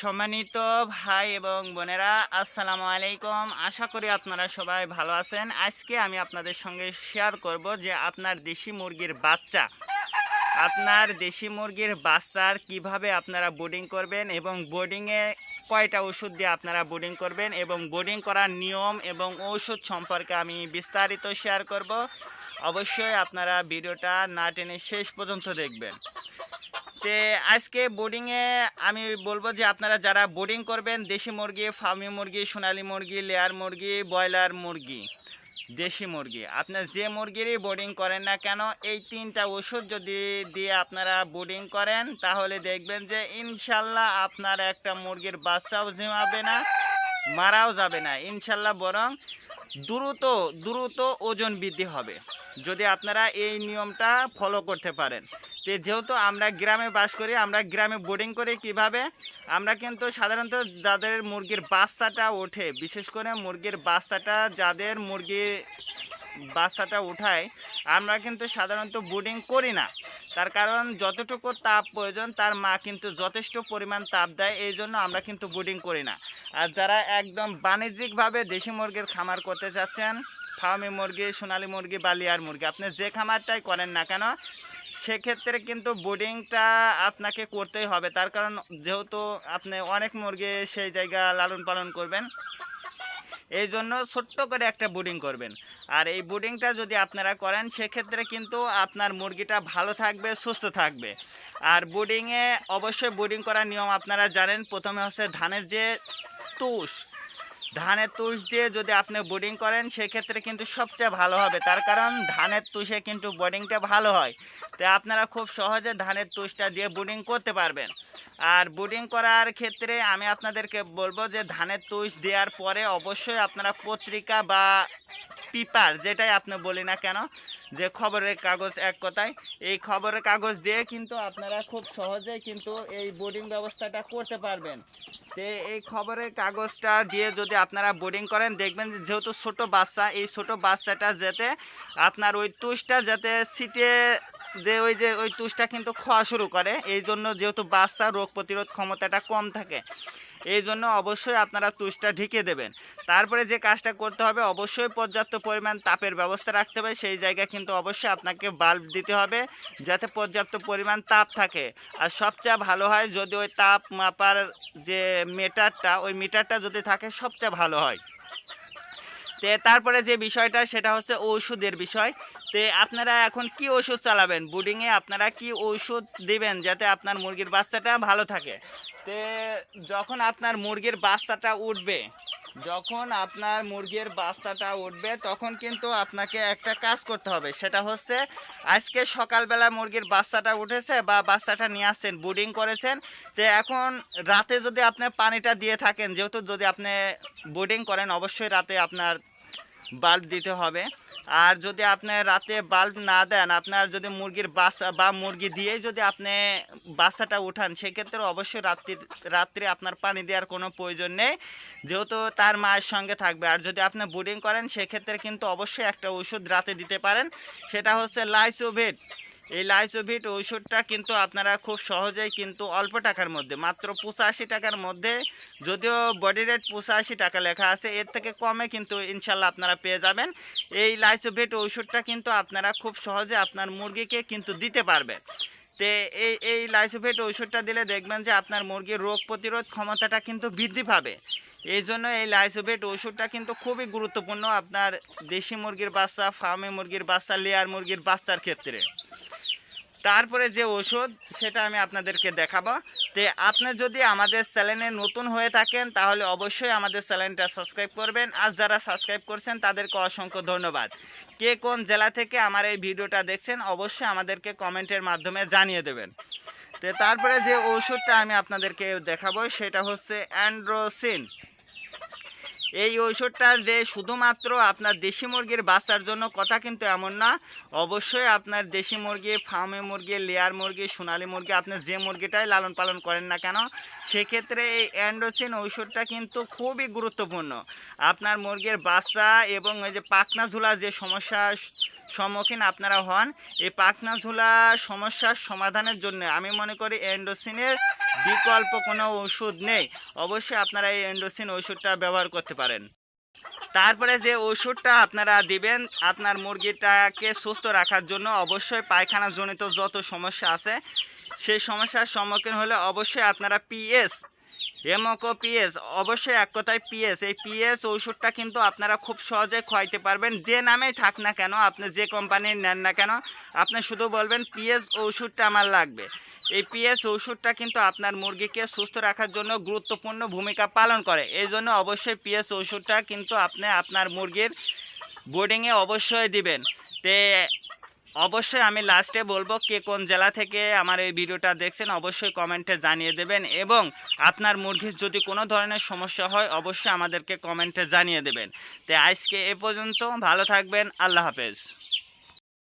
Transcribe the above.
সম্মানিত ভাই এবং বোনেরা, আসসালামু আলাইকুম। আশা করি আপনারা সবাই ভালো আছেন। আজকে আমি আপনাদের সঙ্গে শেয়ার করব যে আপনার দেশি মুরগির বাচ্চা, আপনার দেশি মুরগির বাচ্চার কীভাবে আপনারা বোর্ডিং করবেন এবং বোর্ডিংয়ে কয়টা ওষুধ দিয়ে আপনারা বোর্ডিং করবেন এবং বোর্ডিং করার নিয়ম এবং ঔষধ সম্পর্কে আমি বিস্তারিত শেয়ার করব। অবশ্যই আপনারা ভিডিওটা না টেনে শেষ পর্যন্ত দেখবেন। তে আজকে বোর্ডিংয়ে আমি বলব যে আপনারা যারা বোর্ডিং করবেন, দেশি মুরগি ফার্মি মুরগি, সোনালী মুরগি লেয়ার মুরগি, ব্রয়লার মুরগি, দেশি মুরগি, আপনার যে মুরগিরই বোর্ডিং করেন না কেন, এই তিনটা ওষুধ যদি দিয়ে আপনারা বোর্ডিং করেন, তাহলে দেখবেন যে ইনশাল্লাহ আপনার একটা মুরগির বাচ্চাও ঝিমাবে না, মারাও যাবে না, ইনশাল্লাহ বরং দ্রুত দ্রুত ওজন বৃদ্ধি হবে। যদি আপনারা এই নিয়মটা ফলো করতে পারেন। তো যেহেতু আমরা গ্রামে বাস করি, আমরা গ্রামে বোর্ডিং করি কীভাবে? আমরা কিন্তু সাধারণত যাদের মুরগির বাচ্চাটা ওঠে, বিশেষ করে মুরগির বাচ্চাটা যাদের মুরগি বাচ্চাটা উঠায়, আমরা কিন্তু সাধারণত বোর্ডিং করি না। তার কারণ যতটুকু তাপ প্রয়োজন, তার মা কিন্তু যথেষ্ট পরিমাণ তাপ দেয়, এই জন্য আমরা কিন্তু বোর্ডিং করি না। আর যারা একদম বাণিজ্যিকভাবে দেশি মুরগির খামার করতে চাচ্ছেন ফার্মি মুরগি, সোনালী মুরগি বা লিয়ার মুরগি, আপনি যে খামারটাই করেন না কেন, সেক্ষেত্রে কিন্তু বোর্ডিংটা আপনাকে করতেই হবে। তার কারণ যেহেতু আপনি অনেক মুরগি সেই জায়গা লালন পালন করবেন এই জন্য ছোট্ট করে একটা বোর্ডিং করবেন। আর এই বোর্ডিংটা যদি আপনারা করেন, সেক্ষেত্রে কিন্তু আপনার মুরগিটা ভালো থাকবে, সুস্থ থাকবে। আর বোর্ডিংয়ে অবশ্যই বোর্ডিং করার নিয়ম আপনারা জানেন। প্রথমে হচ্ছে ধানের যে তুষ ধানের তুষ দিয়ে যদি আপনি বোর্ডিং করেন, সেক্ষেত্রে কিন্তু সবচেয়ে ভালো হবে। তার কারণ, ধানের তুষে কিন্তু বোর্ডিংটা ভালো হয়। তো আপনারা খুব সহজে ধানের তুষটা দিয়ে বোর্ডিং করতে পারবেন। আর বোর্ডিং করার ক্ষেত্রে আমি আপনাদেরকে বলব যে, ধানের তুষ দেওয়ার পরে অবশ্যই আপনারা পত্রিকা বা পেপার যেটাই আপনি বলি না কেন, যে খবরের কাগজ এক কথায়, এই খবরের কাগজ দিয়ে কিন্তু আপনারা খুব সহজে কিন্তু এই বোর্ডিং ব্যবস্থাটা করতে পারবেন। তো এই খবরের কাগজটা দিয়ে যদি আপনারা বোর্ডিং করেন, দেখবেন যেহেতু ছোট বাচ্চা, এই ছোট বাচ্চাটা যেতে আপনার ওই তুষটা যাতে সিটে যে ওই যে, ওই তুষটা কিন্তু খাওয়া শুরু করে। এই জন্য যেহেতু বাচ্চা রোগ প্রতিরোধ ক্ষমতাটা কম থাকে। এই জন্য অবশ্যই আপনারা তুষটা ঢেকে দেবেন। তারপরে যে কাজটা করতে হবে, অবশ্যই পর্যাপ্ত পরিমাণ তাপের ব্যবস্থা রাখতে হবে। সেই জায়গায় কিন্তু অবশ্যই আপনাকে বাল্ব দিতে হবে, যাতে পর্যাপ্ত পরিমাণ তাপ থাকে। আর সবচেয়ে ভালো হয় যদি ওই তাপ মাপার যে মিটারটা ওই মিটারটা যদি থাকে, সবচেয়ে ভালো হয়। তে তারপরে যে বিষয়টা, সেটা হচ্ছে ওষুধের বিষয়। তে আপনারা এখন কি ওষুধ চালাবেন? বুডিংয়ে আপনারা কি ওষুধ দিবেন যাতে আপনার মুরগির বাচ্চাটা ভালো থাকে? তে যখন আপনার মুরগির বাচ্চাটা উঠবে, যখন আপনার মুরগির বাচ্চাটা উঠবে, তখন কিন্তু আপনাকে একটা কাজ করতে হবে। সেটা হচ্ছে, আজকে সকালবেলা মুরগির বাচ্চাটা উঠেছে বা বাচ্চাটা নিয়ে আসছেন বুডিং করেছেন, তো এখন রাতে যদি আপনি পানিটা দিয়ে থাকেন, যেহেতু যদি আপনি বোর্ডিং করেন, অবশ্যই রাতে আপনার বাল্ব দিতে হবে। আর যদি আপনি রাতে বাল্ব না দেন, আপনার যদি মুরগির বাসা বা মুরগি দিয়ে যদি আপনি বাসাটা উঠান, সেক্ষেত্রে অবশ্যই রাত্রি, রাত্রে আপনার পানি দেওয়ার কোনো প্রয়োজন নেই, যেহেতু তার মায়ের সঙ্গে থাকবে। আর যদি আপনি বোর্ডিং করেন, সেক্ষেত্রে কিন্তু অবশ্যই একটা ওষুধ রাতে দিতে পারেন। সেটা হচ্ছে লাইসোভেট। এই লাইসোভিট ওষুধটা কিন্তু আপনারা খুব সহজেই কিন্তু অল্প টাকার মধ্যে, মাত্র পঁচাশি টাকার মধ্যে, যদিও বডি রেট পঁচাশি টাকা লেখা আছে, এর থেকে কমে কিন্তু ইনশাল্লাহ আপনারা পেয়ে যাবেন। এই লাইসোভিট ওষুধটা কিন্তু আপনারা খুব সহজে আপনার মুরগিকে কিন্তু দিতে পারবেন তে এই এই লাইসোভেট ওষুধটা দিলে দেখবেন যে আপনার মুরগির রোগ প্রতিরোধ ক্ষমতাটা কিন্তু বৃদ্ধি পাবে। এই জন্য এই লাইসোভেট ওষুধটা কিন্তু খুবই গুরুত্বপূর্ণ আপনার দেশি মুরগির বাচ্চা, ফার্মে মুরগির বাচ্চা, লেয়ার মুরগির বাচ্চার ক্ষেত্রে। তারপরে যে ওষুধ, সেটা আমি আপনাদেরকে দেখাবো। তো আপনি যদি আমাদের চ্যানেলে নতুন হয়ে থাকেন, তাহলে অবশ্যই আমাদের চ্যানেলটা সাবস্ক্রাইব করবেন। আর যারা সাবস্ক্রাইব করছেন, তাদেরকে অসংখ্য ধন্যবাদ। কে কোন জেলা থেকে আমার এই ভিডিওটা দেখছেন, অবশ্যই আমাদেরকে কমেন্টের মাধ্যমে জানিয়ে দেবেন। তো তারপরে যে ওষুধটা আমি আপনাদেরকে দেখাবো, সেটা হচ্ছে অ্যান্ড্রোসিন। এই ঔষধটা যে শুধুমাত্র আপনার দেশি মুরগির বাচ্চার জন্য কথা কিন্তু এমন না। অবশ্যই আপনার দেশি মুরগি, ফার্মে মুরগি, লেয়ার মুরগি, সোনালি মুরগি, আপনি যে মুরগিটাই লালন পালন করেন না কেন, সেক্ষেত্রে এই অ্যান্ডোসিন ঔষধটা কিন্তু খুবই গুরুত্বপূর্ণ। আপনার মুরগির বাচ্চা এবং ওই যে পাখনা ঝুলা যে সমস্যা সম্মুখীন আপনারা হন এই পাখনা ঝুলা সমস্যার সমাধানের জন্য। আমি মনে করি এন্ডোসিনের বিকল্প কোনো ওষুধ নেই। অবশ্যই আপনারা এই এন্ডোসিন ওষুধটা ব্যবহার করতে পারেন। তারপরে যে ওষুধটা আপনারা দিবেন, আপনার মুরগিটাকে সুস্থ রাখার জন্য অবশ্যই পায়খানা জনিত যত সমস্যা আছে, সেই সমস্যার সম্মুখীন হলে অবশ্যই আপনারা পিএস হেমোকো পিএস অবশ্যই এক কথায় পিএস এই পিএস ওষুধটা কিন্তু আপনারা খুব সহজে খাইতে পারবেন। যে নামেই থাক না কেন, আপনি যে কোম্পানির নেন না কেন, আপনি শুধু বলবেন পিএস ওষুধটা আমার লাগবে। এই পিএস ওষুধটা কিন্তু আপনার মুরগিকে সুস্থ রাখার জন্য গুরুত্বপূর্ণ ভূমিকা পালন করে। এই জন্য অবশ্যই পিএস ওষুধটা কিন্তু আপনি আপনার মুরগির বোর্ডিংয়ে অবশ্যই দিবেন। তে অবশ্যই আমি লাস্টে বলব কে কোন জেলা থেকে আমার এই ভিডিওটা দেখছেন, অবশ্যই কমেন্টে জানিয়ে দেবেন এবং আপনার মুরগির যদি কোনো ধরনের সমস্যা হয়, অবশ্যই আমাদেরকে কমেন্টে জানিয়ে দেবেন। তো আজকে এ পর্যন্ত, ভালো থাকবেন, আল্লাহ হাফেজ।